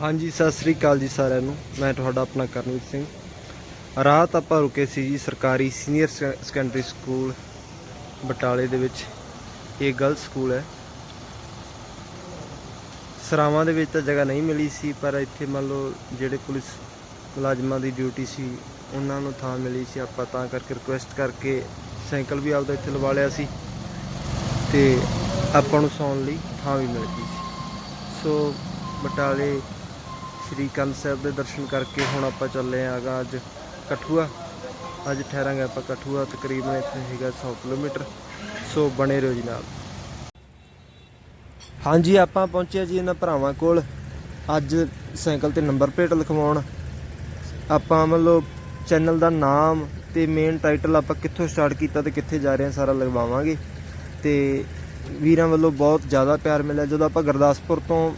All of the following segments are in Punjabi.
ਹਾਂਜੀ, ਸਤਿ ਸ੍ਰੀ ਅਕਾਲ ਜੀ ਸਾਰਿਆਂ ਨੂੰ। ਮੈਂ ਤੁਹਾਡਾ ਆਪਣਾ ਕਰਨਵੀਰ ਸਿੰਘ। ਰਾਤ ਆਪਾਂ ਰੁਕੇ ਸੀ ਜੀ ਸਰਕਾਰੀ ਸੀਨੀਅਰ ਸੈ- ਸੈਕੰਡਰੀ ਸਕੂਲ ਬਟਾਲੇ ਦੇ ਵਿੱਚ। ਇਹ ਗਰਲ ਸਕੂਲ ਹੈ। ਸਰਾਵਾਂ ਦੇ ਵਿੱਚ ਤਾਂ ਜਗ੍ਹਾ ਨਹੀਂ ਮਿਲੀ ਸੀ, ਪਰ ਇੱਥੇ ਮੰਨ ਲਓ ਜਿਹੜੇ ਪੁਲਿਸ ਮੁਲਾਜ਼ਮਾਂ ਦੀ ਡਿਊਟੀ ਸੀ, ਉਹਨਾਂ ਨੂੰ ਥਾਂ ਮਿਲੀ ਸੀ। ਆਪਾਂ ਤਾਂ ਕਰਕੇ ਰਿਕੁਐਸਟ ਕਰਕੇ ਸਾਈਕਲ ਵੀ ਆਪਦਾ ਇੱਥੇ ਲਵਾ ਲਿਆ ਸੀ ਤੇ ਆਪਾਂ ਨੂੰ ਸੌਣ ਲਈ ਥਾਂ ਵੀ ਮਿਲ ਗਈ ਸੀ। ਸੋ ਬਟਾਲੇ ਸ਼੍ਰੀ ਕੰਨ ਸਾਹਿਬ ਦੇ ਦਰਸ਼ਨ ਕਰਕੇ ਹੁਣ ਆਪਾਂ ਚੱਲੇ ਆਂਗਾ ਅੱਜ ਕਠੂਆ। ਅੱਜ ਠਹਿਰਾਂਗੇ ਆਪਾਂ ਕਠੂਆ, ਤਕਰੀਬਨ ਇੱਥੇ ਹੈਗਾ 100 ਕਿਲੋਮੀਟਰ। ਸੋ ਬਣੇ ਰਹੋ ਜੀ ਨਾਲ। ਹਾਂਜੀ, ਆਪਾਂ ਪਹੁੰਚੇ ਜੀ ਇਹਨਾਂ ਭਰਾਵਾਂ ਕੋਲ। ਅੱਜ ਸਾਈਕਲ ਤੇ ਨੰਬਰ ਪਲੇਟ ਲਿਖਵਾਉਣ। ਆਪਾਂ ਮਤਲਬ ਚੈਨਲ ਦਾ ਨਾਮ ਤੇ ਮੇਨ ਟਾਈਟਲ ਆਪਾਂ ਕਿੱਥੋਂ ਸਟਾਰਟ ਕੀਤਾ ਤੇ ਕਿੱਥੇ ਜਾ ਰਹੇ ਹਾਂ ਸਾਰਾ ਲਗਵਾਵਾਂਗੇ। ਤੇ ਵੀਰਾਂ ਵੱਲੋਂ ਬਹੁਤ ਜ਼ਿਆਦਾ ਪਿਆਰ ਮਿਲਿਆ। ਜਦੋਂ ਆਪਾਂ ਗੁਰਦਾਸਪੁਰ ਤੋਂ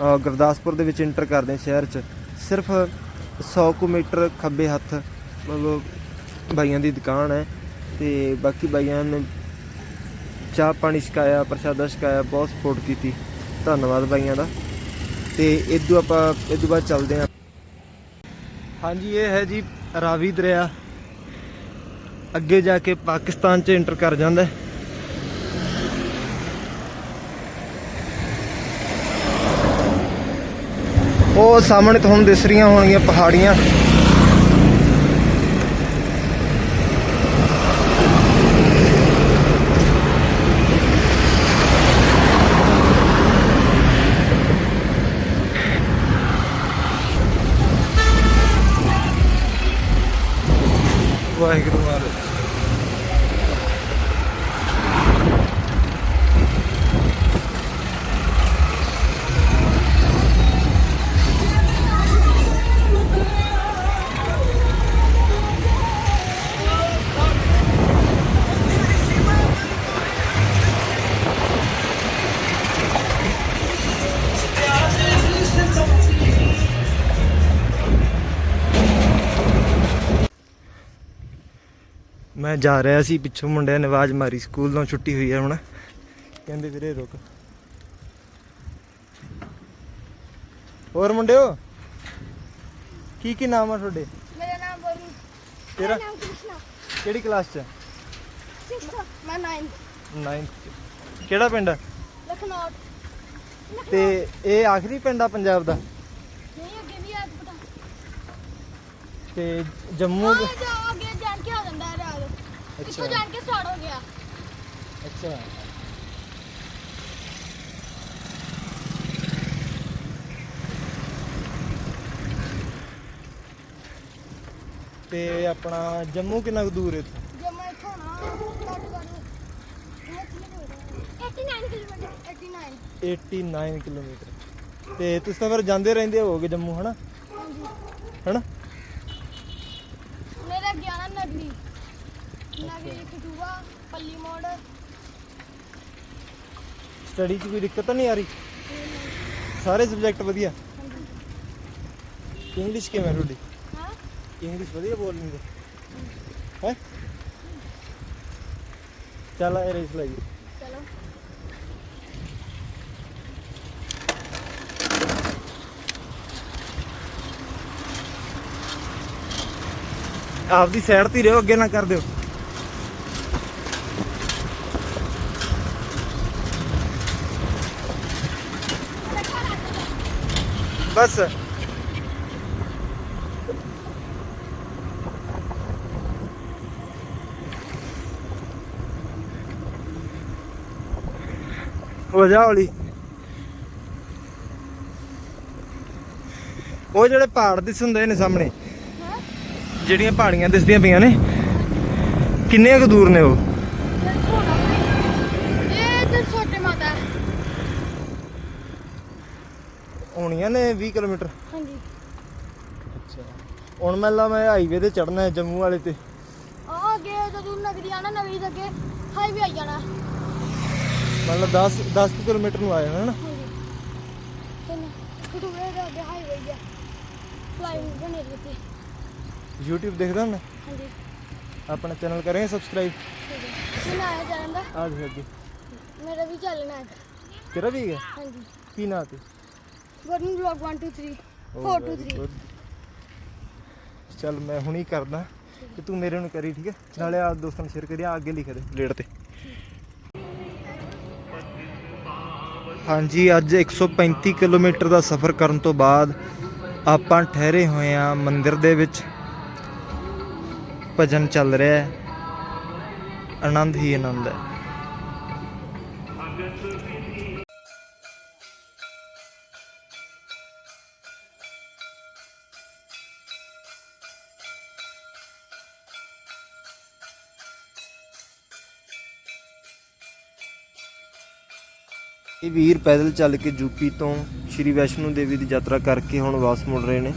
ਗੁਰਦਾਸਪੁਰ ਦੇ ਵਿੱਚ ਇੰਟਰ ਕਰਦੇ ਹਾਂ ਸ਼ਹਿਰ 'ਚ। ਸਿਰਫ 100 ਕੁ ਮੀਟਰ ਖੱਬੇ ਹੱਥ, ਮਤਲਬ ਬਾਈਆਂ ਦੀ ਦੁਕਾਨ ਹੈ ਤੇ ਬਾਕੀ ਬਾਈਆਂ ਨੇ ਚਾਹ ਪਾਣੀ ਛਕਾਇਆ, ਪ੍ਰਸ਼ਾਦਾ ਛਕਾਇਆ, ਬਹੁਤ ਸਪੋਰਟ ਕੀਤੀ। ਧੰਨਵਾਦ ਬਾਈਆਂ ਦਾ। ਤੇ ਇਦੋਂ ਆਪਾਂ ਇਦੋਂ ਬਾਅਦ ਚੱਲਦੇ ਹਾਂ। ਹਾਂਜੀ, ਇਹ ਹੈ ਜੀ ਰਾਵੀ ਦਰਿਆ। ਅੱਗੇ ਜਾ ਕੇ ਪਾਕਿਸਤਾਨ 'ਚ ਇੰਟਰ ਕਰ ਜਾਂਦਾ ਹੈ। ਉਹ ਸਾਹਮਣੇ ਤੁਹਾਨੂੰ ਦਿਸ ਰਹੀਆਂ ਹੋਣਗੀਆਂ ਪਹਾੜੀਆਂ। ਵਾਹਿਗੁਰੂ ਵਾਹਿਗੁਰੂ ਮੈਂ ਜਾ ਰਿਹਾ ਸੀ ਪਿੱਛੋਂ ਮੁੰਡਿਆਂ ਨੇ ਆਵਾਜ਼ ਮਾਰੀ ਸਕੂਲ ਤੋਂ ਛੁੱਟੀ ਹੋਈ ਹੈ ਹੁਣ। ਕਹਿੰਦੇ ਵੀਰੇ ਰੁਕ। ਹੋਰ ਮੁੰਡਿਓ? ਕੀ ਕੀ ਨਾਮ ਆ ਤੁਹਾਡੇ? ਮੇਰਾ ਨਾਮ ਬੋਲੂ। ਤੇਰਾ? ਨਾਮ ਕ੍ਰਿਸ਼ਨਾ। ਕਿਹੜੀ ਕਲਾਸ ਚ? ਮੈਂ 9 9th ਕਿਹੜਾ ਪਿੰਡ? ਆ? ਲਖਨਊ ਤੇ ਇਹ ਆਖਰੀ ਪਿੰਡ ਆ ਪੰਜਾਬ ਦਾ? ਨਹੀਂ ਅੱਗੇ ਵੀ ਆ ਤੇ। ਜੰਮੂ ਅੱਗੇ ਜਾਣ ਕੇ ਆ ਜਾਂਦਾ ਅੱਛਾ। ਜਾਣ ਕੇ ਸਟਾਰਟ ਹੋ ਗਿਆ। ਅੱਛਾ। ਤੇ ਆਪਣਾ ਜੰਮੂ ਕਿੰਨਾ ਕੁ ਦੂਰ ਹੈ ਇੱਥੋਂ? ਜੇ ਮੈਂ ਇੱਥੋਂ ਨਾ ਘੱਟ ਕਰ 89 ਕਿਲੋਮੀਟਰ। 89 89 ਕਿਲੋਮੀਟਰ। ਤੇ ਤੁਸੀਂ ਤਾਂ ਫਿਰ ਜਾਂਦੇ ਰਹਿੰਦੇ ਹੋਵੋਗੇ ਜੰਮੂ ਹਨਾ? ਹਨਾ ਮੇਰਾ 11 ਨਗਰੀ ਨਗਰੀ ਖਟੂਆ ਪੱਲੀ ਮੋੜ। ਸਟੱਡੀ 'ਚ ਕੋਈ ਦਿੱਕਤ ਤਾਂ ਨਹੀਂ ਆ ਰਹੀ? ਸਾਰੇ ਸਬਜੈਕਟ ਵਧੀਆ? ਇੰਗਲਿਸ਼ ਕਿਵੇਂ ਤੁਹਾਡੀ? ਹਾਂ? ਇੰਗਲਿਸ਼ ਵਧੀਆ ਬੋਲ ਲੈਂਦੇ। ਹੈ? ਚੱਲ ਇਹ ਰੇਸ ਲਾਈਏ ਚਲੋ। ਆਪਦੀ ਸਾਈਡ ਤੇ ਹੀ ਰਹੋ ਅੱਗੇ ਨਾ ਕਰ ਦਿਓ। ਬਸ। ਹੋ ਜਾ ਹੌਲੀ। ਉਹ ਜਿਹੜੇ ਪਹਾੜ ਦਿਸ ਹੁੰਦੇ ਨੇ ਸਾਹਮਣੇ ਜਿਹੜੀਆਂ ਪਹਾੜੀਆਂ ਦਿਸਦੀਆਂ ਪਈਆਂ ਨੇ ਕਿੰਨੇ ਕੁ ਦੂਰ ਨੇ ਉਹ? ਹੋਣੀਆਂ ਨੇ 20 ਕਿਲੋਮੀਟਰ? ਹਾਂਜੀ। ਅੱਛਾ। ਹੁਣ ਮੈਂ ਲਾ ਮੈਂ ਹਾਈਵੇ ਤੇ ਚੜਨਾ ਹੈ ਜੰਮੂ ਵਾਲੇ ਤੇ। ਆ ਅੱਗੇ ਜਦੋਂ ਨਗਰੀ ਆਣਾ ਨਗਰੀ ਦੇ ਅੱਗੇ ਹਾਈਵੇ ਜਾਣਾ। ਮਤਲਬ 10 10 ਕੁ ਕਿਲੋਮੀਟਰ ਨੂੰ ਆ ਜਾਣਾ ਹੈ ਨਾ? YouTube ਦੇਖਦਾ ਹੁੰਦਾ? ਹਾਂਜੀ। ਆਪਣਾ ਚੈਨਲ ਕਰੇ ਸਬਸਕ੍ਰਾਈਬ ਹੈ ਮੈਨੂੰ ਆਇਆ ਜਾਣ ਦਾ। ਆ ਅੱਗੇ ਮੇਰਾ ਵੀ ਚੱਲਣਾ ਹੈ ਤੇਰਾ ਵੀ ਹੈਗਾ? ਹਾਂਜੀ। ਕੀ ਨਾਂ ਤੇ ਵਰਨ ਵਲੌਗ 1 2 3 4 2 3 ਚੱਲ ਮੈਂ ਹੁਣੀ ਕਰਦਾ ਤੇ ਤੂੰ ਮੇਰੇ ਨੂੰ ਕਰੀ ਠੀਕ ਹੈ? ਨਾਲੇ ਆ ਦੋਸਤਾਂ ਨੂੰ ਸ਼ੇਅਰ ਕਰੀ ਆ ਅੱਗੇ ਲਿਖ ਦੇ ਲੇਟ ਤੇ। ਹਾਂਜੀ ਅੱਜ 135 ਕਿਲੋਮੀਟਰ ਦਾ ਸਫ਼ਰ ਕਰਨ ਤੋਂ ਬਾਅਦ ਆਪਾਂ ਠਹਿਰੇ ਹੋਏ ਆ ਮੰਦਿਰ ਦੇ ਵਿੱਚ। ਭਜਨ ਚੱਲ ਰਿਹਾ ਹੈ। ਆਨੰਦ ਹੀ ਆਨੰਦ ਹੈ। ਇਹ ਵੀਰ ਪੈਦਲ ਚੱਲ ਕੇ ਯੂਪੀ ਤੋਂ ਸ਼੍ਰੀ ਵੈਸ਼ਨੋ ਦੇਵੀ ਦੀ ਯਾਤਰਾ ਕਰਕੇ ਹੁਣ ਵਾਪਸ ਮੁੜ ਰਹੇ ਨੇ।